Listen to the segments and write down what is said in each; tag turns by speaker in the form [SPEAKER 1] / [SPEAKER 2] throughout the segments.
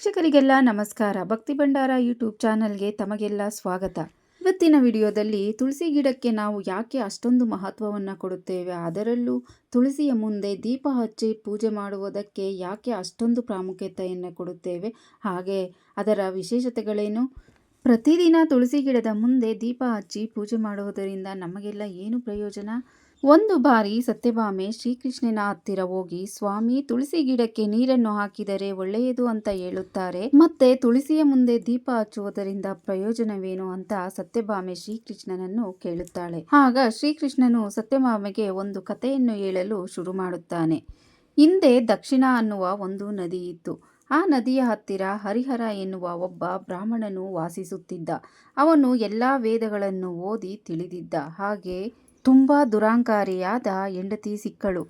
[SPEAKER 1] ವೀಕ್ಷಕರಿಗೆಲ್ಲ ನಮಸ್ಕಾರ. ಭಕ್ತಿ ಭಂಡಾರ ಯೂಟ್ಯೂಬ್ ಚಾನಲ್ಗೆ ತಮಗೆಲ್ಲ ಸ್ವಾಗತ. ಇವತ್ತಿನ ವಿಡಿಯೋದಲ್ಲಿ ತುಳಸಿ ಗಿಡಕ್ಕೆ ನಾವು ಯಾಕೆ ಅಷ್ಟೊಂದು ಮಹತ್ವವನ್ನು ಕೊಡುತ್ತೇವೆ? ಅದರಲ್ಲೂ ತುಳಸಿಯ ಮುಂದೆ ದೀಪ ಹಚ್ಚಿ ಪೂಜೆ ಮಾಡುವುದಕ್ಕೆ ಯಾಕೆ ಅಷ್ಟೊಂದು ಪ್ರಾಮುಖ್ಯತೆಯನ್ನು ಕೊಡುತ್ತೇವೆ? ಹಾಗೆ ಅದರ ವಿಶೇಷತೆಗಳೇನು? ಪ್ರತಿದಿನ ತುಳಸಿ ಗಿಡದ ಮುಂದೆ ದೀಪ ಹಚ್ಚಿ ಪೂಜೆ ಮಾಡುವುದರಿಂದ ನಮಗೆಲ್ಲ ಏನು ಪ್ರಯೋಜನ? ಒಂದು ಬಾರಿ ಸತ್ಯಭಾಮೆ ಶ್ರೀಕೃಷ್ಣನ ಹತ್ತಿರ ಹೋಗಿ, ಸ್ವಾಮಿ, ತುಳಸಿ ಗಿಡಕ್ಕೆ ನೀರನ್ನು ಹಾಕಿದರೆ ಒಳ್ಳೆಯದು ಅಂತ ಹೇಳುತ್ತಾರೆ. ಮತ್ತೆ ತುಳಸಿಯ ಮುಂದೆ ದೀಪ ಹಚ್ಚುವುದರಿಂದ ಪ್ರಯೋಜನವೇನು? ಅಂತ ಸತ್ಯಭಾಮೆ ಶ್ರೀಕೃಷ್ಣನನ್ನು ಕೇಳುತ್ತಾಳೆ. ಆಗ ಶ್ರೀಕೃಷ್ಣನು ಸತ್ಯಭಾಮೆಗೆ ಒಂದು ಕಥೆಯನ್ನು ಹೇಳಲು ಶುರು ಮಾಡುತ್ತಾನೆ. ಹಿಂದೆ ದಕ್ಷಿಣ ಅನ್ನುವ ಒಂದು ನದಿ ಇತ್ತು. ಆ ನದಿಯ ಹತ್ತಿರ ಹರಿಹರ ಎನ್ನುವ ಒಬ್ಬ ಬ್ರಾಹ್ಮಣನು ವಾಸಿಸುತ್ತಿದ್ದ. ಅವನು ಎಲ್ಲ ವೇದಗಳನ್ನು ಓದಿ ತಿಳಿದಿದ್ದ. ಹಾಗೆ ತುಂಬ ದುರಾಂಕಾರಿಯಾದ ಹೆಂಡತಿ ಸಿಕ್ಕಳು.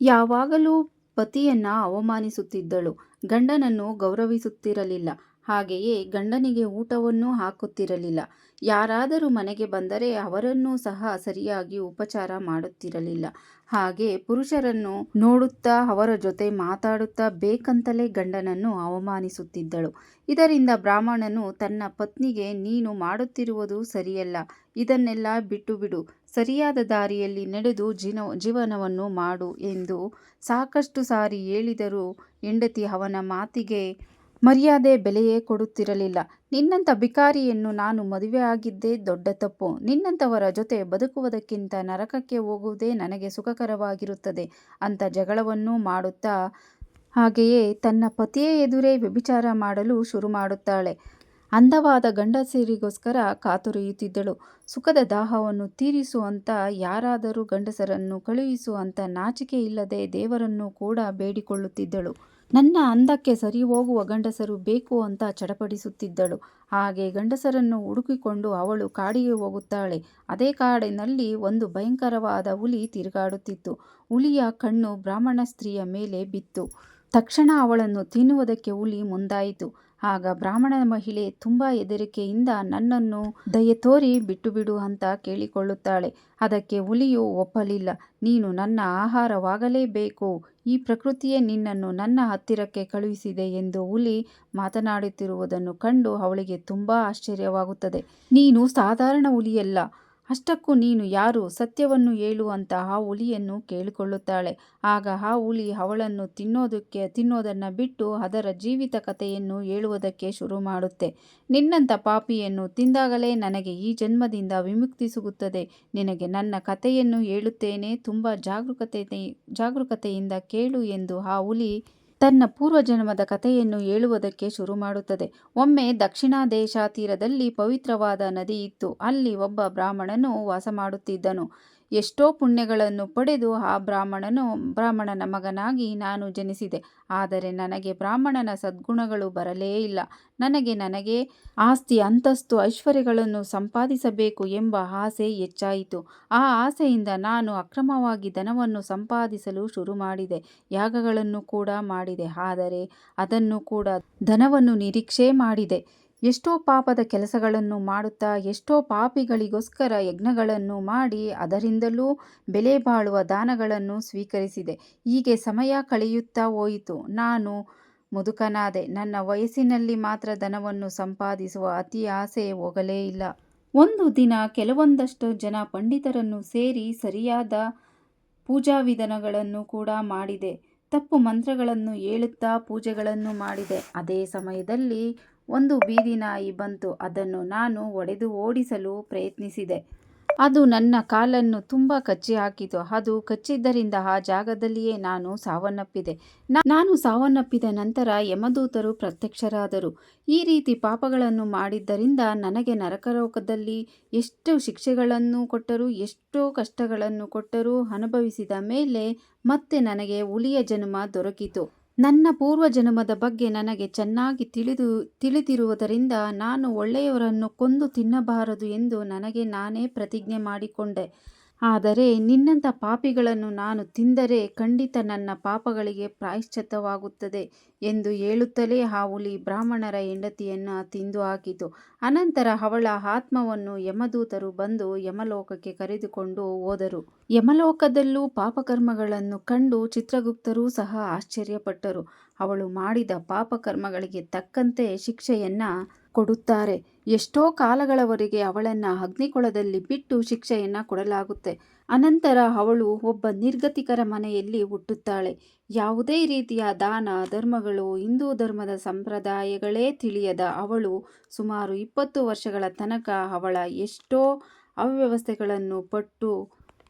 [SPEAKER 1] ಯಾವಾಗಲೂ ಪತಿಯನ್ನ ಅವಮಾನಿಸುತ್ತಿದ್ದಳು. ಗಂಡನನ್ನು ಗೌರವಿಸುತ್ತಿರಲಿಲ್ಲ. ಹಾಗೆಯೇ ಗಂಡನಿಗೆ ಊಟವನ್ನು ಹಾಕುತ್ತಿರಲಿಲ್ಲ. ಯಾರಾದರೂ ಮನೆಗೆ ಬಂದರೆ ಅವರನ್ನೂ ಸಹ ಸರಿಯಾಗಿ ಉಪಚಾರ ಮಾಡುತ್ತಿರಲಿಲ್ಲ. ಹಾಗೆ ಪುರುಷರನ್ನು ನೋಡುತ್ತಾ ಅವರ ಜೊತೆ ಮಾತಾಡುತ್ತಾ ಬೇಕಂತಲೇ ಗಂಡನನ್ನು ಅವಮಾನಿಸುತ್ತಿದ್ದಳು. ಇದರಿಂದ ಬ್ರಾಹ್ಮಣನು ತನ್ನ ಪತ್ನಿಗೆ, ನೀನು ಮಾಡುತ್ತಿರುವುದು ಸರಿಯಲ್ಲ. ಇದನ್ನೆಲ್ಲ ಬಿಟ್ಟು ಬಿಡು ಸರಿಯಾದ ದಾರಿಯಲ್ಲಿ ನಡೆದು ಜೀನ, ಜೀವನವನ್ನು ಮಾಡು ಎಂದು ಸಾಕಷ್ಟು ಸಾರಿ ಹೇಳಿದರೂ ಹೆಂಡತಿ ಅವನ ಮಾತಿಗೆ ಮರ್ಯಾದೆ ಬೆಲೆಯೇ ಕೊಡುತ್ತಿರಲಿಲ್ಲ. ನಿನ್ನಂಥ ಬಿಕಾರಿಯನ್ನು ನಾನು ಮದುವೆ ಆಗಿದ್ದೇ ದೊಡ್ಡ ತಪ್ಪು. ನಿನ್ನಂಥವರ ಜೊತೆ ಬದುಕುವುದಕ್ಕಿಂತ ನರಕಕ್ಕೆ ಹೋಗುವುದೇ ನನಗೆ ಸುಖಕರವಾಗಿರುತ್ತದೆ ಅಂತ ಜಗಳವನ್ನು ಮಾಡುತ್ತಾ ಹಾಗೆಯೇ ತನ್ನ ಪತಿಯೇ ಎದುರೇ ವ್ಯಭಿಚಾರ ಮಾಡಲು ಶುರು ಮಾಡುತ್ತಾಳೆ. ಅಂದವಾದ ಗಂಡಸರಿಗೋಸ್ಕರ ಕಾತುರಿಯುತ್ತಿದ್ದಳು. ಸುಖದ ದಾಹವನ್ನು ತೀರಿಸುವಂಥ ಯಾರಾದರೂ ಗಂಡಸರನ್ನು ಕಳುಹಿಸುವಂಥ ನಾಚಿಕೆ ಇಲ್ಲದೆ ದೇವರನ್ನು ಕೂಡ ಬೇಡಿಕೊಳ್ಳುತ್ತಿದ್ದಳು. ನನ್ನ ಅಂದಕ್ಕೆ ಸರಿ ಹೋಗುವ ಗಂಡಸರು ಬೇಕು ಅಂತ ಚಡಪಡಿಸುತ್ತಿದ್ದಳು. ಹಾಗೆ ಗಂಡಸರನ್ನು ಹುಡುಕಿಕೊಂಡು ಅವಳು ಕಾಡಿಗೆ ಹೋಗುತ್ತಾಳೆ. ಅದೇ ಕಾಡಿನಲ್ಲಿ ಒಂದು ಭಯಂಕರವಾದ ಹುಲಿ ತಿರುಗಾಡುತ್ತಿತ್ತು. ಹುಲಿಯ ಕಣ್ಣು ಬ್ರಾಹ್ಮಣ ಸ್ತ್ರೀಯ ಮೇಲೆ ಬಿತ್ತು. ತಕ್ಷಣ ಅವಳನ್ನು ತಿನ್ನುವುದಕ್ಕೆ ಹುಲಿ ಮುಂದಾಯಿತು. ಆಗ ಬ್ರಾಹ್ಮಣ ಮಹಿಳೆ ತುಂಬ ಹೆದರಿಕೆಯಿಂದ ನನ್ನನ್ನು ದಯೆ ತೋರಿ ಬಿಟ್ಟು ಬಿಡು ಅಂತ ಕೇಳಿಕೊಳ್ಳುತ್ತಾಳೆ. ಅದಕ್ಕೆ ಹುಲಿಯು ಒಪ್ಪಲಿಲ್ಲ. ನೀನು ನನ್ನ ಆಹಾರವಾಗಲೇಬೇಕು. ಈ ಪ್ರಕೃತಿಯೇ ನಿನ್ನನ್ನು ನನ್ನ ಹತ್ತಿರಕ್ಕೆ ಕಳುಹಿಸಿದೆ ಎಂದು ಹುಲಿ ಮಾತನಾಡುತ್ತಿರುವುದನ್ನು ಕಂಡು ಅವಳಿಗೆ ತುಂಬ ಆಶ್ಚರ್ಯವಾಗುತ್ತದೆ. ನೀನು ಸಾಧಾರಣ ಹುಲಿಯಲ್ಲ. ಅಷ್ಟಕ್ಕೂ ನೀನು ಯಾರು? ಸತ್ಯವನ್ನು ಹೇಳು ಅಂತ ಆ ಹುಲಿಯನ್ನು ಕೇಳಿಕೊಳ್ಳುತ್ತಾಳೆ. ಆಗ ಆ ಹುಲಿ ಅವಳನ್ನು ತಿನ್ನೋದಕ್ಕೆ, ತಿನ್ನೋದನ್ನು ಬಿಟ್ಟು ಅದರ ಜೀವಿತ ಕಥೆಯನ್ನು ಹೇಳುವುದಕ್ಕೆ ಶುರು ಮಾಡುತ್ತೆ. ನಿನ್ನಂಥ ಪಾಪಿಯನ್ನು ತಿಂದಾಗಲೇ ನನಗೆ ಈ ಜನ್ಮದಿಂದ ವಿಮುಕ್ತಿ ಸಿಗುತ್ತದೆ. ನಿನಗೆ ನನ್ನ ಕಥೆಯನ್ನು ಹೇಳುತ್ತೇನೆ. ತುಂಬ ಜಾಗರೂಕತೆ ಜಾಗರೂಕತೆಯಿಂದ ಕೇಳು ಎಂದು ಆ ಹುಲಿ ತನ್ನ ಪೂರ್ವಜನ್ಮದ ಕಥೆಯನ್ನು ಹೇಳುವುದಕ್ಕೆ ಶುರು ಮಾಡುತ್ತದೆ. ಒಮ್ಮೆ ದಕ್ಷಿಣ ದೇಶ ತೀರದಲ್ಲಿ ಪವಿತ್ರವಾದ ನದಿ ಇತ್ತು. ಅಲ್ಲಿ ಒಬ್ಬ ಬ್ರಾಹ್ಮಣನು ವಾಸ ಮಾಡುತ್ತಿದ್ದನು. ಎಷ್ಟೋ ಪುಣ್ಯಗಳನ್ನು ಪಡೆದು ಆ ಬ್ರಾಹ್ಮಣನು ಬ್ರಾಹ್ಮಣನ ಮಗನಾಗಿ ನಾನು ಜನಿಸಿದೆ. ಆದರೆ ನನಗೆ ಬ್ರಾಹ್ಮಣನ ಸದ್ಗುಣಗಳು ಬರಲೇ ಇಲ್ಲ. ನನಗೆ ನನಗೆ ಆಸ್ತಿ, ಅಂತಸ್ತು, ಐಶ್ವರ್ಯಗಳನ್ನು ಸಂಪಾದಿಸಬೇಕು ಎಂಬ ಆಸೆ ಹೆಚ್ಚಾಯಿತು. ಆ ಆಸೆಯಿಂದ ನಾನು ಅಕ್ರಮವಾಗಿ ಧನವನ್ನು ಸಂಪಾದಿಸಲು ಶುರು ಮಾಡಿದೆ. ಯಾಗಗಳನ್ನು ಕೂಡ ಮಾಡಿದೆ. ಆದರೆ ಅದನ್ನು ಕೂಡ ಧನವನ್ನು ನಿರೀಕ್ಷೆ ಮಾಡಿದೆ. ಎಷ್ಟೋ ಪಾಪದ ಕೆಲಸಗಳನ್ನು ಮಾಡುತ್ತಾ, ಎಷ್ಟೋ ಪಾಪಿಗಳಿಗೋಸ್ಕರ ಯಜ್ಞಗಳನ್ನು ಮಾಡಿ ಅದರಿಂದಲೂ ಬೆಲೆ ಬಾಳುವ ದಾನಗಳನ್ನು ಸ್ವೀಕರಿಸಿದೆ. ಹೀಗೆ ಸಮಯ ಕಳೆಯುತ್ತಾ ಹೋಯಿತು. ನಾನು ಮುದುಕನಾದೆ. ನನ್ನ ವಯಸ್ಸಿನಲ್ಲಿ ಮಾತ್ರ ಧನವನ್ನು ಸಂಪಾದಿಸುವ ಅತಿ ಆಸೆ ಹೋಗಲೇ ಇಲ್ಲ. ಒಂದು ದಿನ ಕೆಲವೊಂದಷ್ಟು ಜನ ಪಂಡಿತರನ್ನು ಸೇರಿ ಸರಿಯಾದ ಪೂಜಾ ವಿಧಾನಗಳನ್ನು ಕೂಡ ಮಾಡಿದೆ. ತಪ್ಪು ಮಂತ್ರಗಳನ್ನು ಹೇಳುತ್ತಾ ಪೂಜೆಗಳನ್ನು ಮಾಡಿದೆ. ಅದೇ ಸಮಯದಲ್ಲಿ ಒಂದು ಬೀದಿ ನಾಯಿ ಬಂತು. ಅದನ್ನು ನಾನು ಒಡೆದು ಓಡಿಸಲು ಪ್ರಯತ್ನಿಸಿದೆ. ಅದು ನನ್ನ ಕಾಲನ್ನು ತುಂಬ ಕಚ್ಚಿ ಹಾಕಿತು. ಅದು ಕಚ್ಚಿದ್ದರಿಂದ ಆ ಜಾಗದಲ್ಲಿಯೇ ನಾನು ಸಾವನ್ನಪ್ಪಿದೆ. ನಾನು ಸಾವನ್ನಪ್ಪಿದ ನಂತರ ಯಮದೂತರು ಪ್ರತ್ಯಕ್ಷರಾದರು. ಈ ರೀತಿ ಪಾಪಗಳನ್ನು ಮಾಡಿದ್ದರಿಂದ ನನಗೆ ನರಕರೋಗದಲ್ಲಿ ಎಷ್ಟು ಶಿಕ್ಷೆಗಳನ್ನು ಕೊಟ್ಟರೂ, ಎಷ್ಟೋ ಕಷ್ಟಗಳನ್ನು ಕೊಟ್ಟರೂ ಅನುಭವಿಸಿದ ಮೇಲೆ ಮತ್ತೆ ನನಗೆ ಹುಲಿಯ ಜನ್ಮ ದೊರಕಿತು. ನನ್ನ ಪೂರ್ವಜನ್ಮದ ಬಗ್ಗೆ ನನಗೆ ಚೆನ್ನಾಗಿ ತಿಳಿದು, ತಿಳಿದಿರುವುದರಿಂದ ನಾನು ಒಳ್ಳೆಯವರನ್ನು ಕೊಂದು ತಿನ್ನಬಾರದು ಎಂದು ನನಗೆ ನಾನೇ ಪ್ರತಿಜ್ಞೆ ಮಾಡಿಕೊಂಡೆ. ಆದರೆ ನಿನ್ನಂಥ ಪಾಪಿಗಳನ್ನು ನಾನು ತಿಂದರೆ ಖಂಡಿತ ನನ್ನ ಪಾಪಗಳಿಗೆ ಪ್ರಾಯಶ್ಚಿತ್ತವಾಗುತ್ತದೆ ಎಂದು ಹೇಳುತ್ತಲೇ ಆ ಹುಲಿ ಬ್ರಾಹ್ಮಣರ ಹೆಂಡತಿಯನ್ನು ತಿಂದು ಹಾಕಿತು. ಅನಂತರ ಅವಳ ಆತ್ಮವನ್ನು ಯಮದೂತರು ಬಂದು ಯಮಲೋಕಕ್ಕೆ ಕರೆದುಕೊಂಡು ಹೋದರು. ಯಮಲೋಕದಲ್ಲೂ ಪಾಪಕರ್ಮಗಳನ್ನು ಕಂಡು ಚಿತ್ರಗುಪ್ತರೂ ಸಹ ಆಶ್ಚರ್ಯಪಟ್ಟರು. ಅವಳು ಮಾಡಿದ ಪಾಪಕರ್ಮಗಳಿಗೆ ತಕ್ಕಂತೆ ಶಿಕ್ಷೆಯನ್ನು ಕೊಡುತ್ತಾರೆ. ಎಷ್ಟೋ ಕಾಲಗಳವರೆಗೆ ಅವಳನ್ನು ಅಗ್ನಿಕೊಳದಲ್ಲಿ ಬಿಟ್ಟು ಶಿಕ್ಷೆಯನ್ನು ಕೊಡಲಾಗುತ್ತೆ. ಅನಂತರ ಅವಳು ಒಬ್ಬ ನಿರ್ಗತಿಕರ ಮನೆಯಲ್ಲಿ ಹುಟ್ಟುತ್ತಾಳೆ. ಯಾವುದೇ ರೀತಿಯ ದಾನ, ಧರ್ಮಗಳು, ಹಿಂದೂ ಧರ್ಮದ ಸಂಪ್ರದಾಯಗಳೇ ತಿಳಿಯದ ಅವಳು ಸುಮಾರು ಇಪ್ಪತ್ತು ವರ್ಷಗಳ ತನಕ ಅವಳ ಎಷ್ಟೋ ಅವ್ಯವಸ್ಥೆಗಳನ್ನು ಪಟ್ಟು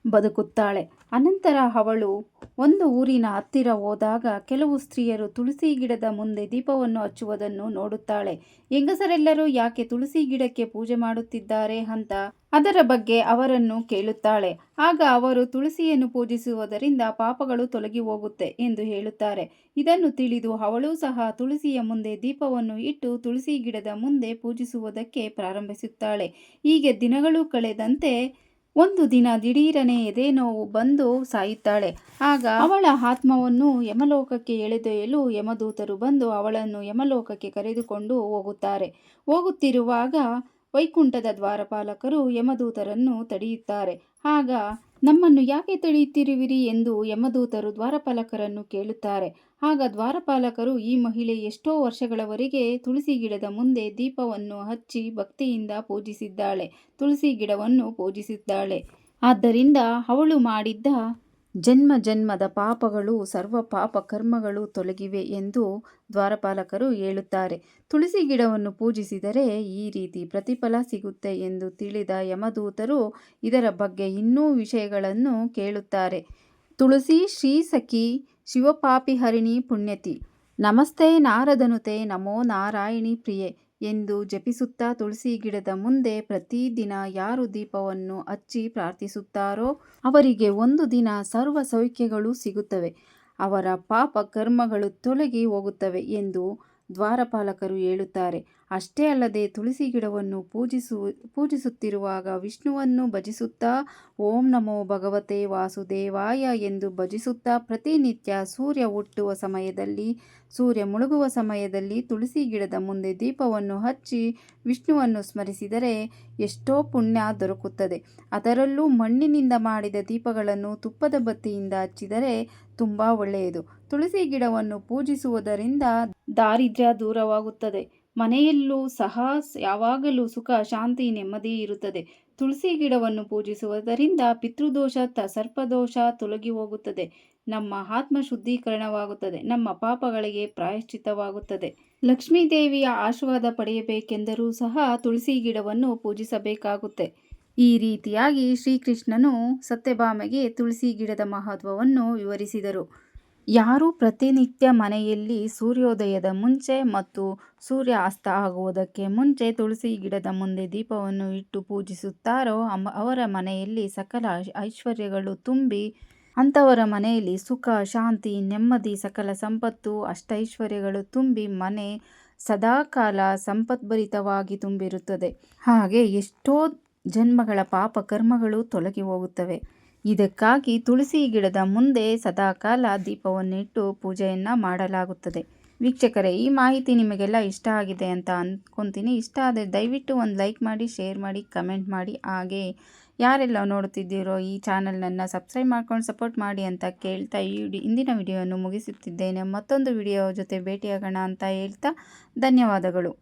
[SPEAKER 1] ಬದುಕುತ್ತಾಳೆ. ಅನಂತರ ಅವಳು ಒಂದು ಊರಿನ ಹತ್ತಿರ ಹೋದಾಗ ಕೆಲವು ಸ್ತ್ರೀಯರು ತುಳಸಿ ಗಿಡದ ಮುಂದೆ ದೀಪವನ್ನು ಹಚ್ಚುವುದನ್ನು ನೋಡುತ್ತಾಳೆ. ಹೆಂಗಸರೆಲ್ಲರೂ ಯಾಕೆ ತುಳಸಿ ಗಿಡಕ್ಕೆ ಪೂಜೆ ಮಾಡುತ್ತಿದ್ದಾರೆ ಅಂತ ಅದರ ಬಗ್ಗೆ ಅವರನ್ನು ಕೇಳುತ್ತಾಳೆ. ಆಗ ಅವರು ತುಳಸಿಯನ್ನು ಪೂಜಿಸುವುದರಿಂದ ಪಾಪಗಳು ತೊಲಗಿ ಹೋಗುತ್ತೆ ಎಂದು ಹೇಳುತ್ತಾರೆ. ಇದನ್ನು ತಿಳಿದು ಅವಳು ಸಹ ತುಳಸಿಯ ಮುಂದೆ ದೀಪವನ್ನು ಇಟ್ಟು ತುಳಸಿ ಗಿಡದ ಮುಂದೆ ಪೂಜಿಸುವುದಕ್ಕೆ ಪ್ರಾರಂಭಿಸುತ್ತಾಳೆ. ಹೀಗೆ ದಿನಗಳು ಕಳೆದಂತೆ ಒಂದು ದಿನ ದಿಢೀರನೆ ಎದೆ ನೋವು ಬಂದು ಸಾಯುತ್ತಾಳೆ. ಆಗ ಅವಳ ಆತ್ಮವನ್ನು ಯಮಲೋಕಕ್ಕೆ ಎಳೆದೊಯ್ಯಲು ಯಮದೂತರು ಬಂದು ಅವಳನ್ನು ಯಮಲೋಕಕ್ಕೆ ಕರೆದುಕೊಂಡು ಹೋಗುತ್ತಾರೆ. ಹೋಗುತ್ತಿರುವಾಗ ವೈಕುಂಠದ ದ್ವಾರಪಾಲಕರು ಯಮದೂತರನ್ನು ತಡೆಯುತ್ತಾರೆ. ಆಗ, ನಮ್ಮನ್ನು ಯಾಕೆ ತಡೆಯುತ್ತಿರುವಿರಿ? ಎಂದು ಯಮದೂತರು ದ್ವಾರಪಾಲಕರನ್ನು ಕೇಳುತ್ತಾರೆ. ಆಗ ದ್ವಾರಪಾಲಕರು ಈ ಮಹಿಳೆ ಎಷ್ಟೋ ವರ್ಷಗಳವರೆಗೆ ತುಳಸಿ ಗಿಡದ ಮುಂದೆ ದೀಪವನ್ನು ಹಚ್ಚಿ ಭಕ್ತಿಯಿಂದ ಪೂಜಿಸಿದ್ದಾಳೆ. ತುಳಸಿ ಗಿಡವನ್ನು ಪೂಜಿಸಿದ್ದಾಳೆ. ಆದ್ದರಿಂದ ಅವಳು ಮಾಡಿದ್ದ ಜನ್ಮ ಜನ್ಮದ ಪಾಪಗಳು, ಸರ್ವ ಪಾಪ ಕರ್ಮಗಳು ತೊಲಗಿವೆ ಎಂದು ದ್ವಾರಪಾಲಕರು ಹೇಳುತ್ತಾರೆ. ತುಳಸಿ ಗಿಡವನ್ನು ಪೂಜಿಸಿದರೆ ಈ ರೀತಿ ಪ್ರತಿಫಲ ಸಿಗುತ್ತೆ ಎಂದು ತಿಳಿದ ಯಮದೂತರು ಇದರ ಬಗ್ಗೆ ಇನ್ನೂ ವಿಷಯಗಳನ್ನು ಕೇಳುತ್ತಾರೆ. ತುಳಸಿ, ಶ್ರೀ ಸಖಿ ಶಿವಪಾಪಿಹರಿಣಿ ಪುಣ್ಯತಿ. ನಮಸ್ತೆ ನಾರದನುತೆ, ನಮೋ ನಾರಾಯಣಿ ಪ್ರಿಯೆ ಎಂದು ಜಪಿಸುತ್ತಾ ತುಳಸಿ ಗಿಡದ ಮುಂದೆ ಪ್ರತಿದಿನ ಯಾರು ದೀಪವನ್ನು ಹಚ್ಚಿ ಪ್ರಾರ್ಥಿಸುತ್ತಾರೋ ಅವರಿಗೆ ಒಂದು ದಿನ ಸರ್ವ ಸೌಖ್ಯಗಳು ಸಿಗುತ್ತವೆ. ಅವರ ಪಾಪ ಕರ್ಮಗಳು ತೊಲಗಿ ಹೋಗುತ್ತವೆ ಎಂದು ದ್ವಾರಪಾಲಕರು ಹೇಳುತ್ತಾರೆ. ಅಷ್ಟೇ ಅಲ್ಲದೆ ತುಳಸಿ ಗಿಡವನ್ನು ಪೂಜಿಸು, ಪೂಜಿಸುತ್ತಿರುವಾಗ ವಿಷ್ಣುವನ್ನು ಭಜಿಸುತ್ತಾ ಓಂ ನಮೋ ಭಗವತೆ ವಾಸುದೇವಾಯ ಎಂದು ಭಜಿಸುತ್ತಾ ಪ್ರತಿನಿತ್ಯ ಸೂರ್ಯ ಹುಟ್ಟುವ ಸಮಯದಲ್ಲಿ, ಸೂರ್ಯ ಮುಳುಗುವ ಸಮಯದಲ್ಲಿ ತುಳಸಿ ಗಿಡದ ಮುಂದೆ ದೀಪವನ್ನು ಹಚ್ಚಿ ವಿಷ್ಣುವನ್ನು ಸ್ಮರಿಸಿದರೆ ಎಷ್ಟೋ ಪುಣ್ಯ ದೊರಕುತ್ತದೆ. ಅದರಲ್ಲೂ ಮಣ್ಣಿನಿಂದ ಮಾಡಿದ ದೀಪಗಳನ್ನು ತುಪ್ಪದ ಬತ್ತಿಯಿಂದ ಹಚ್ಚಿದರೆ ತುಂಬ ಒಳ್ಳೆಯದು. ತುಳಸಿ ಗಿಡವನ್ನು ಪೂಜಿಸುವುದರಿಂದ ದಾರಿದ್ರ್ಯ ದೂರವಾಗುತ್ತದೆ. ಮನೆಯಲ್ಲೂ ಸಹ ಯಾವಾಗಲೂ ಸುಖ, ಶಾಂತಿ, ನೆಮ್ಮದಿ ಇರುತ್ತದೆ. ತುಳಸಿ ಗಿಡವನ್ನು ಪೂಜಿಸುವುದರಿಂದ ಪಿತೃದೋಷ ತ ಸರ್ಪದೋಷ ತೊಲಗಿ ಹೋಗುತ್ತದೆ. ನಮ್ಮ ಆತ್ಮ ಶುದ್ಧೀಕರಣವಾಗುತ್ತದೆ. ನಮ್ಮ ಪಾಪಗಳಿಗೆ ಪ್ರಾಯಶ್ಚಿತವಾಗುತ್ತದೆ ಲಕ್ಷ್ಮೀ ದೇವಿಯ ಆಶೀರ್ವಾದ ಪಡೆಯಬೇಕೆಂದರೂ ಸಹ ತುಳಸಿ ಗಿಡವನ್ನು ಪೂಜಿಸಬೇಕಾಗುತ್ತೆ. ಈ ರೀತಿಯಾಗಿ ಶ್ರೀಕೃಷ್ಣನು ಸತ್ಯಭಾಮೆಗೆ ತುಳಸಿ ಗಿಡದ ಮಹತ್ವವನ್ನು ವಿವರಿಸಿದರು. ಯಾರು ಪ್ರತಿನಿತ್ಯ ಮನೆಯಲ್ಲಿ ಸೂರ್ಯೋದಯದ ಮುಂಚೆ ಮತ್ತು ಸೂರ್ಯ ಅಸ್ತ ಆಗುವುದಕ್ಕೆ ಮುಂಚೆ ತುಳಸಿ ಗಿಡದ ಮುಂದೆ ದೀಪವನ್ನು ಇಟ್ಟು ಪೂಜಿಸುತ್ತಾರೋ ಅವರ ಮನೆಯಲ್ಲಿ ಸಕಲ ಐಶ್ವರ್ಯಗಳು ತುಂಬಿ ಅಂಥವರ ಮನೆಯಲ್ಲಿ ಸುಖ, ಶಾಂತಿ, ನೆಮ್ಮದಿ, ಸಕಲ ಸಂಪತ್ತು, ಅಷ್ಟೈಶ್ವರ್ಯಗಳು ತುಂಬಿ ಮನೆ ಸದಾಕಾಲ ಸಂಪದ್ಭರಿತವಾಗಿ ತುಂಬಿರುತ್ತದೆ. ಹಾಗೆ ಎಷ್ಟೋ ಜನ್ಮಗಳ ಪಾಪ ಕರ್ಮಗಳು ತೊಲಗಿ ಹೋಗುತ್ತವೆ. ಇದಕ್ಕಾಗಿ ತುಳಸಿ ಗಿಡದ ಮುಂದೆ ಸದಾಕಾಲ ದೀಪವನ್ನಿಟ್ಟು ಪೂಜೆಯನ್ನು ಮಾಡಲಾಗುತ್ತದೆ. ವೀಕ್ಷಕರೇ, ಈ ಮಾಹಿತಿ ನಿಮಗೆಲ್ಲ ಇಷ್ಟ ಆಗಿದೆ ಅಂತ ಅಂದ್ಕೊತೀನಿ ಇಷ್ಟ ಆದರೆ ದಯವಿಟ್ಟು ಒಂದು ಲೈಕ್ ಮಾಡಿ, ಶೇರ್ ಮಾಡಿ, ಕಮೆಂಟ್ ಮಾಡಿ. ಹಾಗೆ ಯಾರೆಲ್ಲ ನೋಡುತ್ತಿದ್ದೀರೋ ಈ ಚಾನಲ್ನನ್ನು ಸಬ್ಸ್ಕ್ರೈಬ್ ಮಾಡ್ಕೊಂಡು ಸಪೋರ್ಟ್ ಮಾಡಿ ಅಂತ ಕೇಳ್ತಾ ಈ ಇಂದಿನ ವಿಡಿಯೋವನ್ನು ಮುಗಿಸುತ್ತಿದ್ದೇನೆ. ಮತ್ತೊಂದು ವಿಡಿಯೋ ಜೊತೆ ಭೇಟಿಯಾಗೋಣ ಅಂತ ಹೇಳ್ತಾ ಧನ್ಯವಾದಗಳು.